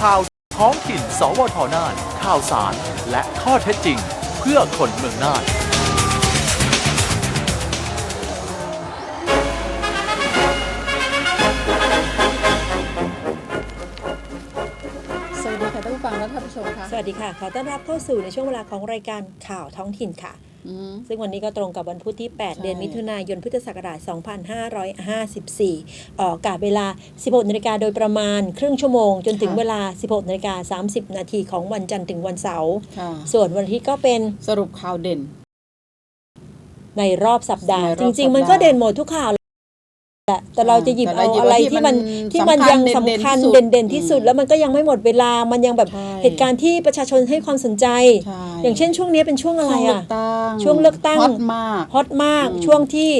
ข่าวท้องถิ่น สวทน่าน ข่าวสาร และข้อเท็จจริง เพื่อคนเมืองน่านสวัสดีค่ะท่านผู้ฟังและท่านผู้ชมค่ะ สวัสดีค่ะ ขอต้อนรับเข้าสู่ในช่วงเวลาของรายการข่าวท้องถิ่นค่ะอืม ซึ่งวันนี้ก็ตรงกับวันพุธที่ใช่8 เดือนมิถุนายนพุทธศักราช 2554 ออกอากาศเวลา 16นาฬิกาโดยประมาณครึ่งชั่วโมง จนถึงเวลา 16นาฬิกา30 นาทีของวันจันทร์ถึงวันเสาร์ค่ะส่วนวันอาทิตย์ก็เป็นสรุปข่าวเด่น ในรอบสัปดาห์ในรจอบริง ๆ มันสัปดาห์ก็เด่นหมดทุกข่าว แหละแต่เราจะหยิบแต่เอาเราหยิบอะไรเอาที่ที่มันมันที่มันสำคัญยังสำเด่นๆคัญที่สุดเด่นๆที่สุดอืมแล้วมันก็ยังไม่หมดเวลามันยังแบบใช่เหตุการณ์ที่ประชาชนให้ความสนใจใช่อย่างเช่นช่วงนี้เป็นช่วงอะไรช่วงเลือะอกตั้งช่วงเลือกตั้งฮอตมากฮอตมากอืมช่วงที่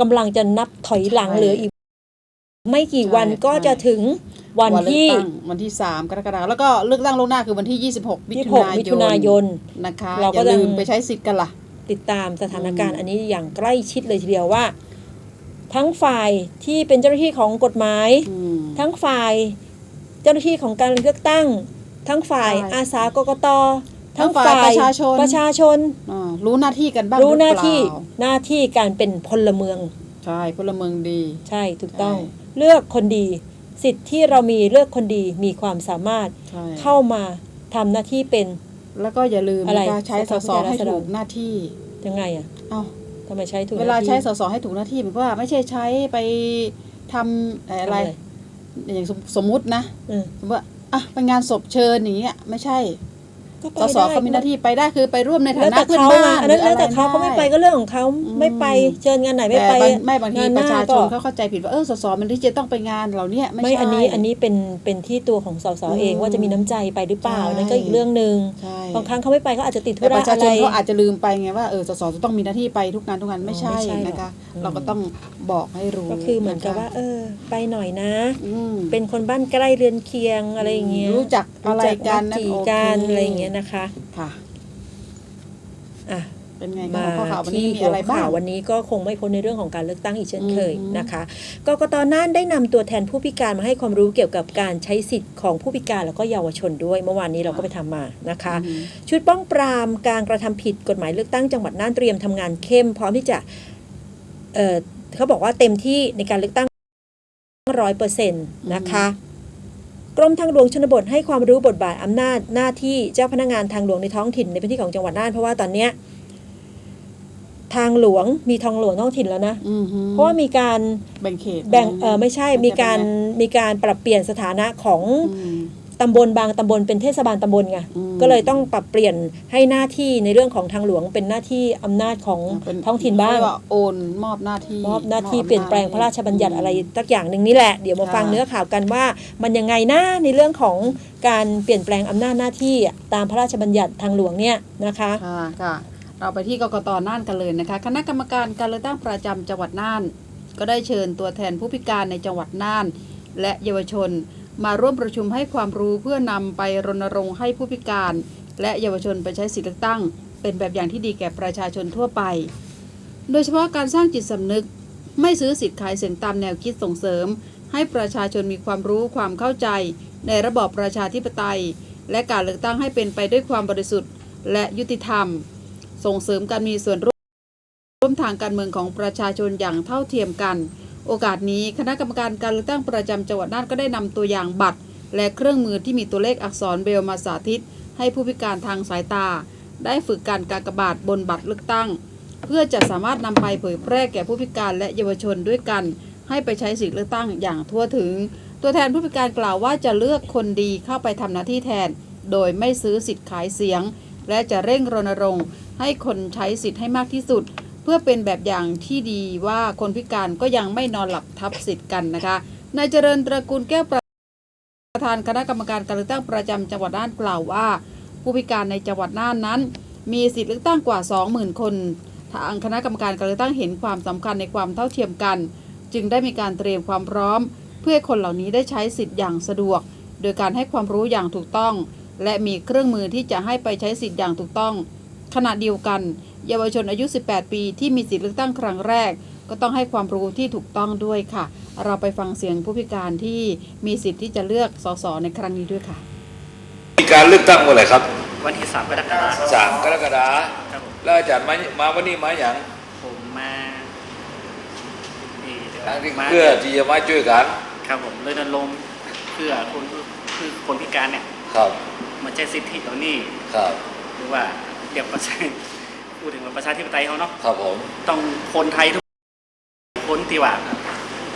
กำลังจะนับถอยหลังใช่เหลืออีก ไม่กี่วันใช่ก็จะถึงวันเลือกที่ตั้งวันที่ 3 กรกฎาคมแล้วก็เลือกตั้งลวงหน้าคือวันที่ 26 มิถุนาย26มิถุนายนนะคะเราอก็ย่าลืมยังไปใช้สิทธิ์กันล่ะ ติดตามสถานการอืณ์มอันนี้อย่างใกล้ชิดเลยทีเดียวว่า ทั้งฝ่ายที่เป็นเจ้าหน้าที่ของกฎหมายอืมทั้งฝ่ายเจ้าหน้าที่ของการเลือกตั้ง ทั้งฝ่ายใช่อาสากกตทั้งฝ่ายประชาชนประชาชนอ่ารู้หน้าที่กันบ้างรู้หน้ารือเปล่ที่หน้าที่การเป็นพลเมือง ใช่พลเมืองดี ใช่ถูกต้องใช่เลือกคนดี สิทธิ์ที่เรามีเลือกคนดีมีความสามารถใช่เข้ามาทำหน้าที่เป็น แล้วก็อย่าลืมอะไรนะคะใช้สสสภาผู้แทนราให้ษฎรถูกหน้าที่ยังไงอะเอ้า ทำไมใช้ถูกเวลาหน้ที่ใช้สสให้ถูกหน้าที่หมายความว่าไม่ใช่ใช้ไปทำเอ่ออะไรทำอย่างสมสมมุตินะอืมสมมติว่าอะไปงานศพเชิญอย่างเงี้ยไม่ใช่ ก็ไปสสได้เขามีหน้าที่ไปได้คือไปร่วมในฐาแล้วนะแต่เพื่อนเขาบ้าอะนอันนั้นหรืแล้วแต่เขาอะเขาไม่ไปด้ก็เรื่องของเขาอืมไม่ไปเชิญงานไหนไม่แต่ไปบางไม่บางทีงานหประน้าชาชก็นเขาเข้าใจผิดว่าเออสสมันที่จะต้องไปงานเหล่าเนี้ยไม่ไม่ใช่ อันนี้อันนี้เป็นเป็นที่ตัวของสสเองอืมว่าจะมีน้ำใจไปหรือเปล่าใช่ นั่นก็อีกเรื่องหนึ่งใช่บางครั้งเขาไม่ไปเขาอาจจะติดธุแต่ประระชาอะชไร นเขาอาจจะลืมไปไงว่าเออสสจะต้องมีหน้าที่ไปทุกงานทุกงานไม่ใช่ไม่ใช่หรอกนะคะ อืม เราก็ต้องบอกให้รู้ก็คือเหมือนกับะะว่าเออ ไปหน่อยนะ อืมเป็นคนบ้านใกล้เรือนเคียงอะไรอย่างเงี้ยรู้จักอะไรกันรู้จันั่นจีโอเค กันอะไรอย่างเงี้ยนะคะ ค่ะ อะเป็นไงมาคะข้อข่าววันที่นี้มีหัอะวไรบ้าข่างววันนี้ก็คงไม่พ้นในเรื่องของการเลือกตั้งอีกเช่นเคยอืมนะคะกกตน่านได้นำตัวแทนผู้พิการมาให้ความรู้เกี่ยวกับการใช้สิทธิ์ของผู้พิการแล้วก็เยาวชนด้วย เมื่อวานนี้เราก็ไปทำมานะคะอืมชุดป้องปรามการกระทำผิดกฎหมายเลือกตั้งจังหวัดน่านเตรียมทำงานเข้ม พร้อมที่จะเอ่อเขาบอกว่าเต็มที่ในการเลือกตั้งร้อยเปอร์เซ็นต์นะคะ กรมทางหลวงชนบทให้ความรู้บทบาทอำนาจหน้าที่เจ้าพนักงานทางหลวงในท้องถิ่นในพื้นที่ของจังหวัดน่านเพราะว่าตอนเนี้ยทางหลวงมีทางหลวงท้องถิ่นแล้วนะ อืมฮึเพราะว่ามีการแบ่งเขตแบ่งเออไม่ใช่แบ่งมีเขตการเป็นไมีการปรับเปลี่ยนสถานะของงอืม ตำบลบางตำบลเป็นเทศบาลตำบลไงอืมก็เลยต้องปรับเปลี่ยนให้หน้าที่ในเรื่องของทางหลวงเป็นหน้าที่อำนาจของเป็นท้องถิ่นบ้างเรียกว่าโอนมอบหน้าที่มอบหน้าที่มอบเปลี่ยนแปลงพระราชบัญญัติมอะไรสักอย่างหนึ่งนี่แหละเดี๋ยวมาค่ะฟังเนื้อข่าวกันว่า มันยังไงนะในเรื่องของการเปลี่ยนแปลงอำนาจหน้าที่ตามพระราชบัญญัติทางหลวงเนี่ยนะคะค่ะค่ะเราไปที่กกตน่านกันเลยนะคะ คณะกรรมการการเลือกตั้งประจำจังหวัดน่าน ก็ได้เชิญตัวแทนผู้พิการในจังหวัดน่าน และเยาวชน มาร่วมประชุมให้ความรู้เพื่อนำไปรณรงค์ให้ผู้พิการ และเยาวชนไปใช้สิทธิเลือกตั้ง เป็นแบบอย่างที่ดีแก่ประชาชนทั่วไป โดยเฉพาะการสร้างจิตสำนึก ไม่ซื้อสิทธิ์ขายเสียงตามแนวคิดส่งเสริม ให้ประชาชนมีความรู้ความเข้าใจ ในระบอบประชาธิปไตย และการเลือกตั้งให้เป็นไปด้วยความบริสุทธิ์ และยุติธรรม ส่งเสริมการมีส่วนร่วมร่วมทางการเมืองของประชาชนอย่างเท่าเทียมกัน โอกาสนี้คณะกรรมการการเลือกตั้งประจำจังหวัดน่านก็ได้นำตัวอย่างบัตร และเครื่องมือที่มีตัวเลขอักษรเบรลมาสาธิต ให้ผู้พิการทางสายตา ได้ฝึกการกากบาทบนบัตรเลือกตั้ง เพื่อจะสามารถนำไปเผยแพร่แก่ผู้พิการและเยาวชนด้วยกัน ให้ไปใช้สิทธิเลือกตั้งอย่างทั่วถึง ตัวแทนผู้พิการกล่าวว่าจะเลือกคนดีเข้าไปทำหน้าที่แทน โดยไม่ซื้อสิทธิ์ขายเสียง และจะเร่งรณรงค์ ให้คนใช้สิทธิ์ให้มากที่สุด เพื่อเป็นแบบอย่างที่ดีว่าคนพิการก็ยังไม่นอนหลับทับสิทธิ์กันนะคะนายเจริญตระกูลแก้วประธานคณะกรรมการการเลือกตั้งประจำจังหวัดน่านกล่าวว่า ผู้พิการในจังหวัดน่านนั้น มีสิทธิเลือกตั้งกว่า 20,000 คน ทางคณะกรรมการการเลือกตั้งเห็นความสำคัญในความเท่าเทียมกัน จึงได้มีการเตรียมความพร้อม เพื่อคนเหล่านี้ได้ใช้สิทธิ์อย่างสะดวก โดยการให้ความรู้อย่างถูกต้อง และมีเครื่องมือที่จะให้ไปใช้สิทธิ์อย่างถูกต้อง ขณะเดียวกัน เยาวชนอายุ 18 ปีที่มีสิทธิเลือกตั้งครั้งแรก ก็ต้องให้ความรู้ที่ถูกต้องด้วยค่ะ เราไปฟังเสียงผู้พิการที่มีสิทธิ์ที่จะเลือกสสในครั้งนี้ด้วยค่ะ มีการเลือกตั้งเมื่อไหร่ครับ วันที่สามกรกฎาคมสามกรกฎาคมครับผมแล้วอาจารย์มามาวันนี้มาอย่างผมมานี่เดี๋ยวทางที่มาเพื่อที่จะมาช่วยกันครับผมเลยนลงค์เพื่อคนคือคนพิการเนี่ยครับมาใช้สิทธิตรงนี้ ครับ หรือว่า เรียกประชาพูดถึงว่าประชาธิปไตยเขาเนาะครับผมต้องคนไทยทุกคนที่ว่า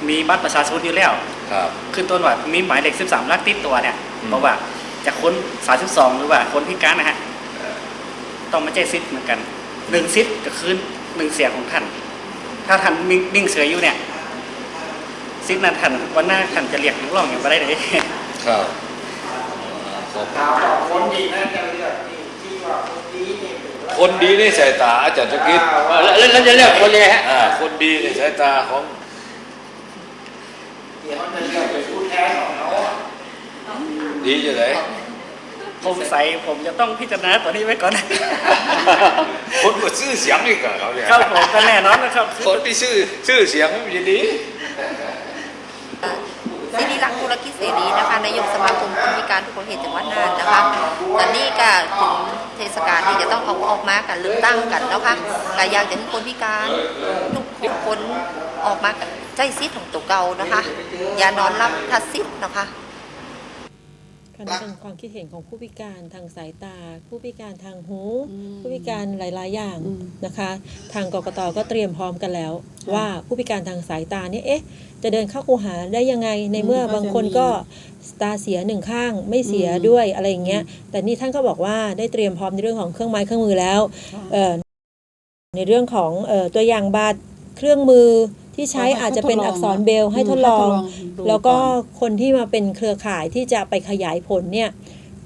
มีบัตรประชาชนอยู่แล้วครับขึ้นต้นว่ามีหมายเลข13ลักติดตัวเนี่ยอืมบอกว่าจะคน32หรือว่าคนพิการนะฮะเอ่อต้องมาใช้สิทธิ์เหมือนกันหนึ่งสิทธิ์ก็คือหนึ่งเสียงของท่าน ถ้าท่านนิ่งนิ่งเฉยอยู่เนี่ยสิทธิ์นั้นท่านวันหน้าท่านจะเรียกร้องอย่างไรได้เลยครับครับ คนดีในสายตาอาจารย์จะคิดแล้วแล้วจะเลือกคนยังไงฮะอ่าคนดีในสายตาของดีจะไหนผมใส่ผมจะต้องพิจารณาตัวนี้ไว้ก่อนคนก็ชื่อเสียงอีกอะเขาเนี่ยครับผมก็แน่นอนนะครับคนที่ชื่อชื่อเสียงมันจะดีสิริรักษ์ธุรกิจเสรีนะคะนายกสมาคมคนพิการทุกประเภทจังหวัดน่านนะคะตอนนี้ก็ถึงเท ศกาลที่จะต้องเอาออกมากันเลือกตั้งกันแล้วค่ะก็อยากจะให้คนพิการทุกคนออกมาใจซิดของตัวเก่านะคะ อย่านอนรับทัดซิดนะคะ การเป็นความคิดเห็นของผู้พิการทางสายตา ผู้พิการทางหูอืมผู้พิการหลาย ๆ อย่างอืมนะคะ ทางกกตก็เตรียมพร้อมกันแล้ว ว่าผู้พิการทางสายตาเนี่ยเอ๊ะ จะเดินเข้าคูหาได้ยังไงในเมื่ออืมบางคนก็ตาเสียหนึ่งข้างไม่เสียอืมด้วยอะไรอย่างเงี้ยแต่นี่ท่านก็บอกว่าได้เตรียมพร้อมในเรื่องของเครื่องไม้เครื่องมือแล้วเอ่อในเรื่องของเอ่อตัวอย่างบัตรเครื่องมือ ที่ใช้อาจจะเป็นอักษรเบรลให้ทดลองดูแล้วก็อนคนที่มาเป็นเครือข่ายที่จะไปขยายผลเนี่ย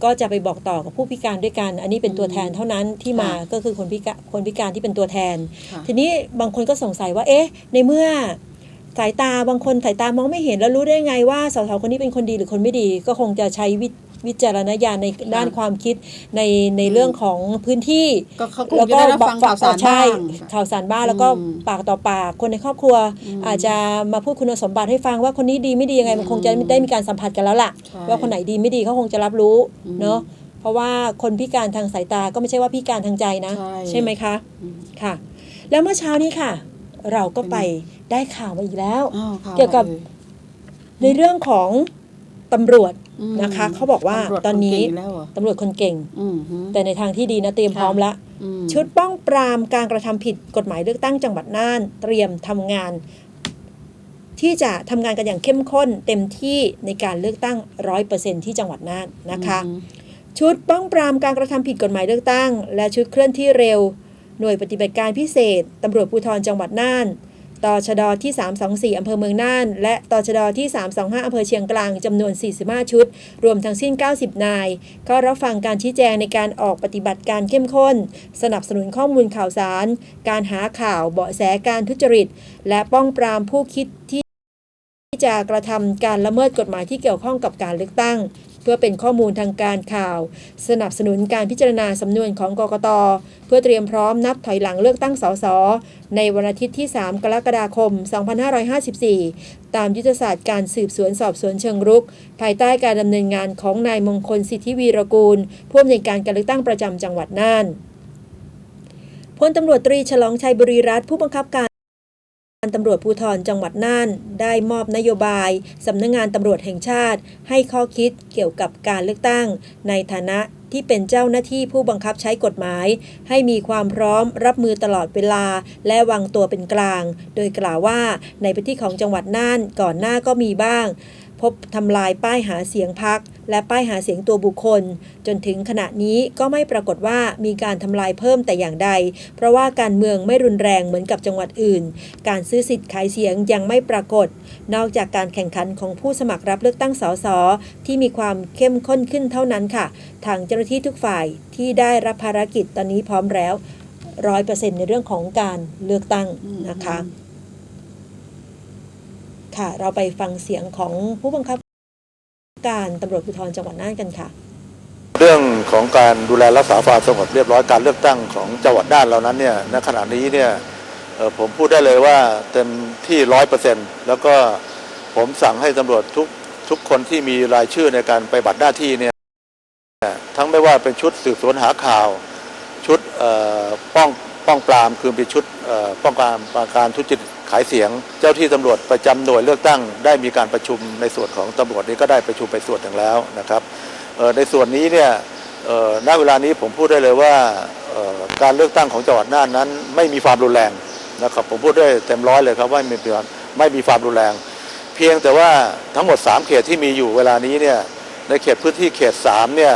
ก็จะไปบอกต่อกับผู้พิการด้วยกัน อันนี้เป็นตัวแทนเท่านั้นที่มาก็คือคนพิการคนพิการที่เป็นตัวแทนค่ะทีนี้บางคนก็สงสัยว่า เอ๊ะ ในเมื่อสายตาบางคนสายตามองไม่เห็นแล้วรู้ได้ไงว่าสาวๆคนนี้เป็นคนดีหรือคนไม่ดี ก็คงจะใช้ วิวิจารณญาณในด้านความคิดในในเรื่องของพื้นที่ก็เขาคงจะได้รับฟังข่าวสารใช่บ้างข่าวสารบ้างแล้วก็อืมปากต่อปากคนในครอบครัวอืมอาจจะมาพูดคุณสมบัติให้ฟังว่าคนนี้ดีไม่ดียังไงมันคงจะได้มีการสัมผัสกันแล้วล่ะใช่ว่าคนไหนดีไม่ดีเขาคงจะรับรู้อืมเนาะเพราะว่าคนพิการทางสายตาก็ไม่ใช่ว่าพิการทางใจนะ ใช่ไหมคะอืมค่ะ แล้วเมื่อเช้านี้ค่ะ เราก็ไปได้ข่าวมาอีกแล้วอ้าวข่าเกี่ยวกับอะไรในเรื่องของ ตำรวจอืมนะคะเขาบอกว่าำรจตอนนี้คเก่งแล้วเหรอตำรวจคนเก่งอืมฮึแต่ในทางที่ดีนะเตรียมพร้อมละอืมชุดป้องปรามการกระทำผิดกฎหมายเลือกตั้งจังหวัดน่าน เตรียมทำงาน ที่จะทำงานกันอย่างเข้มข้น เต็มที่ในการเลือกตั้งร้อยเปอร์เซ็นที่จังหวัดน่านนะคะอืมชุดป้องปรามการกระทำผิดกฎหมายเลือกตั้ง และชุดเคลื่อนที่เร็ว หน่วยปฏิบัติการพิเศษตำรวจภูธรจังหวัดน่าน ตชดที่ 324 อำเภอเมืองน่าน และตชดที่ 325 อำเภอเชียงกลางจำนวน 45 ชุด รวมทั้งสิ้น 90 นายก็รับฟังการชี้แจงในการออกปฏิบัติการเข้มข้น สนับสนุนข้อมูลข่าวสาร การหาข่าวเบาะแสการทุจริต และป้องปรามผู้คิดที่ที่จะกระทำการละเมิดกฎหมายที่เกี่ยวข้องกับการเลือกตั้ง เพื่อเป็นข้อมูลทางการข่าว สนับสนุนการพิจารณาสำนวนของกกต เพื่อเตรียมพร้อมนับถอยหลังเลือกตั้งสสในวันอาทิตย์ที่ 3 กรกฎาคม 2554 ตามยุทธศาสตร์การสืบสวนสอบสวนเชิงรุก ภายใต้การดำเนินงานของนายมงคลสิทธิวีรกูลผู้อำนวยการการเลือกตั้งประจำจังหวัดน่านพลตำรวจตรีฉลองชัยบริรัตผู้บังคับการ การตำรวจภูธรจังหวัดน่าน ได้มอบนโยบาย สำนักงงานตำรวจแห่งชาติ ให้ข้อคิดเกี่ยวกับการเลือกตั้ง ในฐานะที่เป็นเจ้าหน้าที่ผู้บังคับใช้กฎหมาย ให้มีความพร้อมรับมือตลอดเวลา และวางตัวเป็นกลาง โดยกล่าวว่าในพื้นที่ของจังหวัดน่านก่อนหน้าก็มีบ้าง พบทำลายป้ายหาเสียงพัก และป้ายหาเสียงตัวบุคคล จนถึงขณะนี้ก็ไม่ปรากฏว่ามีการทำลายเพิ่มแต่อย่างใด เพราะว่าการเมืองไม่รุนแรงเหมือนกับจังหวัดอื่น การซื้อสิทธิ์ขายเสียงยังไม่ปรากฏ นอกจากการแข่งขันของผู้สมัครรับเลือกตั้งสสที่มีความเข้มข้นขึ้นเท่านั้นค่ะ ทางเจ้าหน้าที่ทุกฝ่ายที่ได้รับภารกิจตอนนี้พร้อมแล้วร้อยเปอร์เซ็นในเรื่องของการเลือกตั้งนะคะ ค่ะ เราไปฟังเสียงของผู้บังคับการตำรวจภูธรจังหวัดน่านกันค่ะ เรื่องของการดูแลรักษาความสงบเรียบร้อยการเลือกตั้งของจังหวัดน่านเรานั้นเนี่ยณขณะนี้เนี่ยผมพูดได้เลยว่าเต็มที่ร้อยเปอร์เซ็นต์แล้วก็ผมสั่งให้ตำรวจทุกทุกคนที่มีรายชื่อในการไปบัตรหน้าที่เนี่ยทั้งไม่ว่าเป็นชุดสืบสวนหาข่าว ชุดป้องป้องปรามคือเป็นชุดป้องปรามปราการทุจริต ขายเสียง เจ้าที่ตำรวจประจำหน่วยเลือกตั้ง ได้มีการประชุมในส่วนของตำรวจนี้ก็ได้ประชุมไปส่วนหนึ่งแล้วนะครับในส่วนนี้เนี่ยณเวลานี้ผมพูดได้เลยว่าการเลือกตั้งของจังหวัดน่านนั้น ไม่มีความรุนแรงนะครับผมพูดได้เต็มร้อยเลยครับว่าไม่มีความไม่มีความรุนแรง เพียงแต่ว่าทั้งหมด 3 เขตที่มีอยู่เวลานี้เนี่ยในเขตพื้นที่เขต3เนี่ย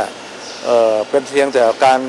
เเป็นเพียงแต่การ